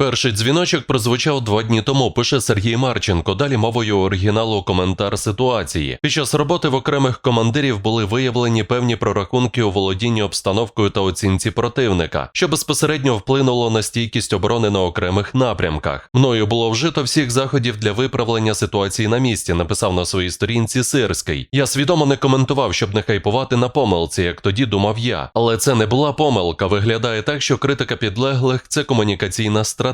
Перший дзвіночок прозвучав два дні тому. Пише Сергій Марченко. Далі мовою оригіналу коментар ситуації. Під час роботи в окремих командирів були виявлені певні прорахунки у володінні обстановкою та оцінці противника, що безпосередньо вплинуло на стійкість оборони на окремих напрямках. Мною було вжито всіх заходів для виправлення ситуації на місці. Написав на своїй сторінці Сирський. Я свідомо не коментував, щоб не хайпувати на помилці, як тоді думав я. Але це не була помилка. Виглядає так, що критика підлеглих це комунікаційна стратегія.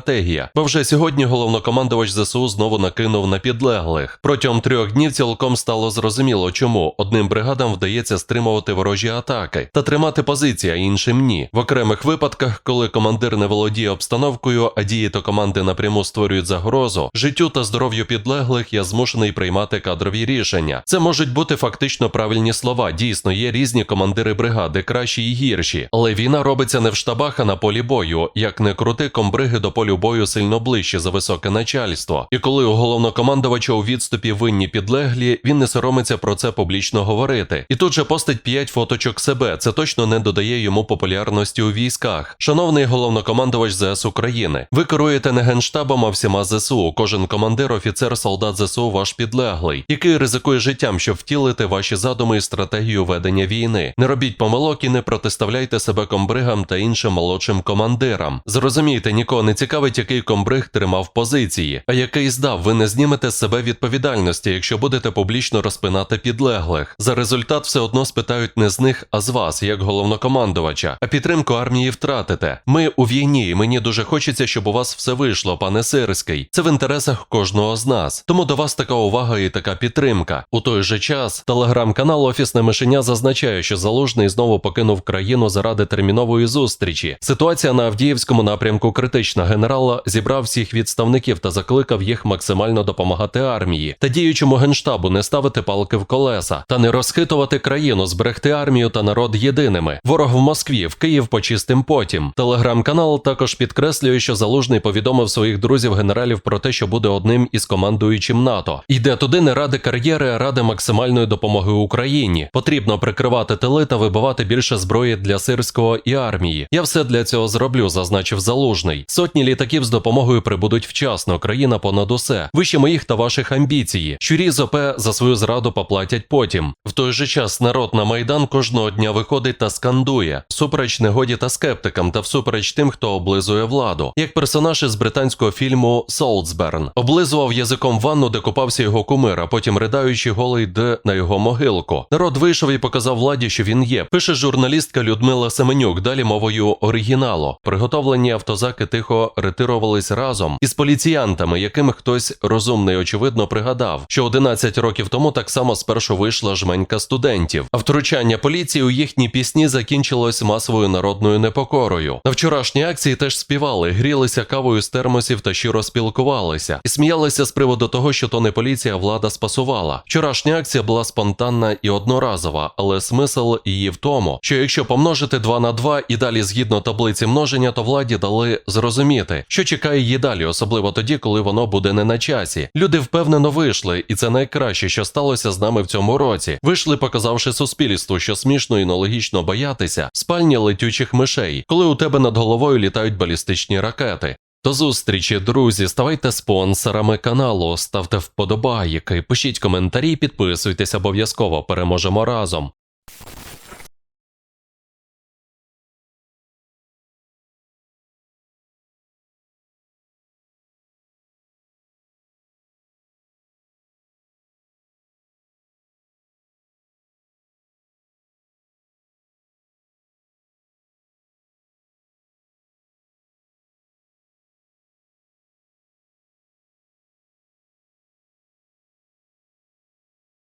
Бо вже сьогодні головнокомандувач ЗСУ знову накинув на підлеглих. Протягом трьох днів цілком стало зрозуміло, чому одним бригадам вдається стримувати ворожі атаки та тримати позиції, а іншим ні. В окремих випадках, коли командир не володіє обстановкою, а дії то команди напряму створюють загрозу, життю та здоров'ю підлеглих я змушений приймати кадрові рішення. Це можуть бути фактично правильні слова. Дійсно, є різні командири бригади, кращі і гірші. Але війна робиться не в штабах, а на полі бою. Як не крути, комбриги до полю бою сильно ближче за високе начальство. І коли у головнокомандувача у відступі винні підлеглі, він не соромиться про це публічно говорити. І тут же постить 5 фоточок себе. Це точно не додає йому популярності у військах. Шановний головнокомандувач ЗС України, ви керуєте не генштабом, а всіма ЗСУ. Кожен командир, офіцер, солдат ЗСУ ваш підлеглий, який ризикує життям, щоб втілити ваші задуми і стратегію ведення війни. Не робіть помилок і не протиставляйте себе комбригам та іншим молодшим командирам. Зрозумійте, нікого не цікавить, який комбриг тримав позиції, а який здав. Ви не знімете з себе відповідальності, якщо будете публічно розпинати підлеглих. За результат все одно спитають не з них, а з вас, як головнокомандувача. А підтримку армії втратите. Ми у війні, і мені дуже хочеться, щоб у вас все вийшло, пане Сирський. Це в інтересах кожного з нас. Тому до вас така увага і така підтримка. У той же час телеграм-канал Офісне мишеня зазначає, що залужний знову покинув країну заради термінової зустрічі. Ситуація на Авдіївському напрямку критична. Генерал зібрав всіх відставників та закликав їх максимально допомагати армії та діючому генштабу не ставити палки в колеса та не розхитувати країну, зберегти армію та народ єдиними. Ворог в Москві, в Київ почистим потім. Телеграм-канал також підкреслює, що залужний повідомив своїх друзів генералів про те, що буде одним із командуючим НАТО. Йде туди не ради кар'єри, а ради максимальної допомоги Україні. Потрібно прикривати тили та вибивати більше зброї для сирського і армії. Я все для цього зроблю, зазначив залужний. Сотні літаків з допомогою прибудуть вчасно. Країна понад усе. Вище моїх та ваших амбіції. Щурі з ОП за свою зраду поплатять потім. В той же час народ на майдан кожного дня виходить та скандує супереч негоді та скептикам, та всупереч тим, хто облизує владу. Як персонаж із британського фільму Солтсберн облизував язиком ванну, де купався його кумир, а потім ридаючи голий йде на його могилку. Народ вийшов і показав владі, що він є. Пише журналістка Людмила Семенюк. Далі мовою оригіналу. Приготовлені автозаки тихо ретирувались разом із поліціянтами, яким хтось розумний, очевидно, пригадав, що 11 років тому так само спершу вийшла жменька студентів. А втручання поліції у їхні пісні закінчилось масовою народною непокорою. На вчорашній акції теж співали, грілися кавою з термосів та щиро спілкувалися і сміялися з приводу того, що то не поліція, а влада спасувала. Вчорашня акція була спонтанна і одноразова, але смисл її в тому, що якщо помножити 2 на 2 і далі згідно таблиці множення, то владі дали зрозуміти, що чекає її далі, особливо тоді, коли воно буде не на часі. Люди впевнено вийшли, і це найкраще, що сталося з нами в цьому році. Вийшли, показавши суспільству, що смішно і нелогічно боятися спальні летючих мишей, коли у тебе над головою літають балістичні ракети. До зустрічі, друзі. Ставайте спонсорами каналу, ставте вподобайки, пишіть коментарі, підписуйтесь обов'язково. Переможемо разом.